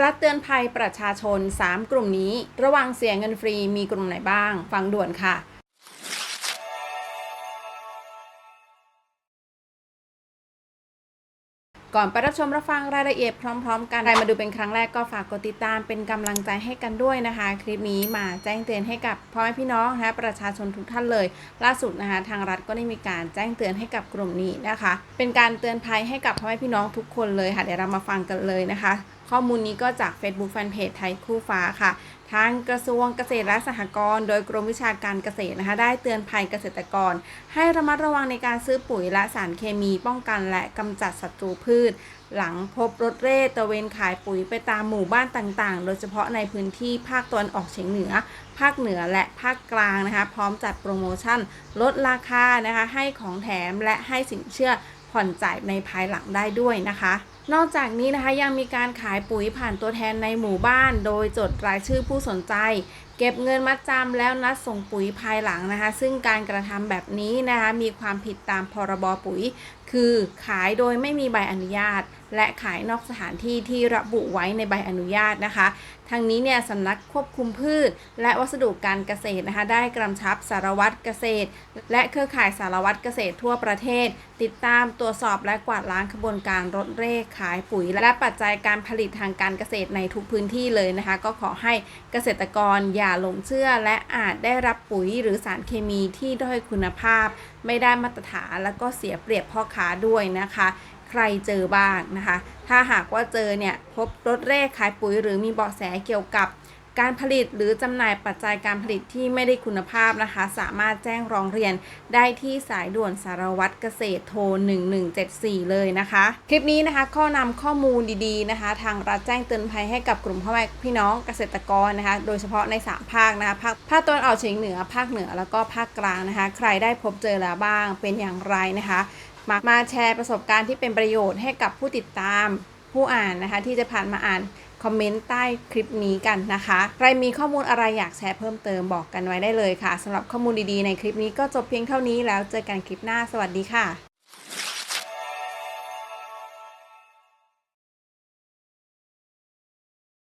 รัฐเตือนภัยประชาชน 3 กลุ่มนี้ ระวังเสียเงินฟรีมีกลุ่มไหนบ้าง ฟังด่วนค่ะก่อนไปรับชมรับฟังรายละเอียดพร้อม ๆ กัน ใครมาดูเป็นครั้งแรกก็ฝากกดติดตามเป็นกำลังใจให้กันด้วยนะคะ คลิปนี้มาแจ้งเตือนให้กับพ่อแม่พี่น้องนะคะประชาชนทุกท่านเลย ล่าสุดนะคะทางรัฐก็ได้มีการแจ้งเตือนให้กับกลุ่มนี้นะคะ เป็นการเตือนภัยให้กับพ่อแม่พี่น้องทุกคนเลยค่ะเดี๋ยวเรามาฟังกันเลยนะคะ ข้อมูลนี้ก็จาก Facebook Fanpage ไทยคู่ฟ้าค่ะ ทางกระทรวงเกษตรและสหกรณ์โดยกรมวิชาการเกษตรนะคะ ได้เตือนภัยเกษตรกร ให้ระมัดระวังในการซื้อปุ๋ยและสารเคมีป้องกันและกำจัดศัตรูพืช หลังพบรถเร่ตระเวนขายปุ๋ยไปตามหมู่บ้านต่างๆ โดยเฉพาะในพื้นที่ภาคตะวันออกเฉียงเหนือ ภาคเหนือและภาคกลางนะคะ พร้อมจัดโปรโมชั่น ลดราคานะคะ ให้ของแถมและให้สินเชื่อผ่อนจ่ายในภายหลังได้ด้วยนะคะนอกจากนี้นะคะยังมีการขายปุ๋ยผ่านตัวแทนในหมู่บ้าน โดยจดรายชื่อผู้สนใจ เก็บเงินมัดจำแล้วนัดส่งปุ๋ยภายหลังนะคะ ซึ่งการกระทำแบบนี้นะคะมีความผิดตามพรบปุ๋ย คือขายโดยไม่มีใบอนุญาต และขายนอกสถานที่ที่ระบุไว้ในใบอนุญาตนะคะทางนี้เนี่ยสำนักควบคุมพืช และวัสดุการเกษตรนะคะได้กำชับสารวัตรเกษตร และเครือข่ายสารวัตรเกษตรทั่วประเทศ ติดตามตรวจสอบและกวาดล้างขบวนการรถเร่ขายปุ๋ยและปัจจัยการผลิตทางการเกษตรในทุกพื้นที่เลยนะคะ ก็ขอให้เกษตรกรอย่าหลงเชื่อ และอาจได้รับปุ๋ยหรือสารเคมีที่ด้อยคุณภาพ ไม่ได้มาตรฐานแล้วก็เสียเปรียบพ่อค้าด้วยนะคะ ใครเจอบ้างนะคะ ถ้าหากว่าเจอเนี่ยพบรถเร่ขายปุ๋ยหรือมีเบาะแสเกี่ยวกับ การผลิตหรือจำหน่ายปัจจัยการผลิตที่ไม่ได้คุณภาพนะคะ สามารถแจ้งร้องเรียนได้ที่สายด่วนสารวัตรเกษตรโทร 1174 เลยนะคะ คลิปนี้นะคะข้อนำข้อมูลดีๆนะคะ ทางรัฐแจ้งเตือนภัยให้กับกลุ่มพ่อแม่พี่น้องเกษตรกรนะคะ โดยเฉพาะใน 3 ภาคนะคะภาคภาคตะวันออกเฉียงเหนือภาคเหนือแล้วก็ภาคกลางนะคะ ใครได้พบเจอแล้วบ้างเป็นอย่างไรนะคะมามาแชร์ประสบการณ์ที่เป็นประโยชน์ให้กับผู้ติดตามผู้อ่านนะคะ ที่จะผ่านมาอ่าน คอมเมนต์ใต้คลิปนี้กันนะคะ ใครมีข้อมูลอะไรอยากแชร์เพิ่มเติมบอกกันไว้ได้เลยค่ะสำหรับข้อมูลดีๆในคลิปนี้ก็จบเพียงเท่านี้แล้วเจอกันคลิปหน้าสวัสดีค่ะ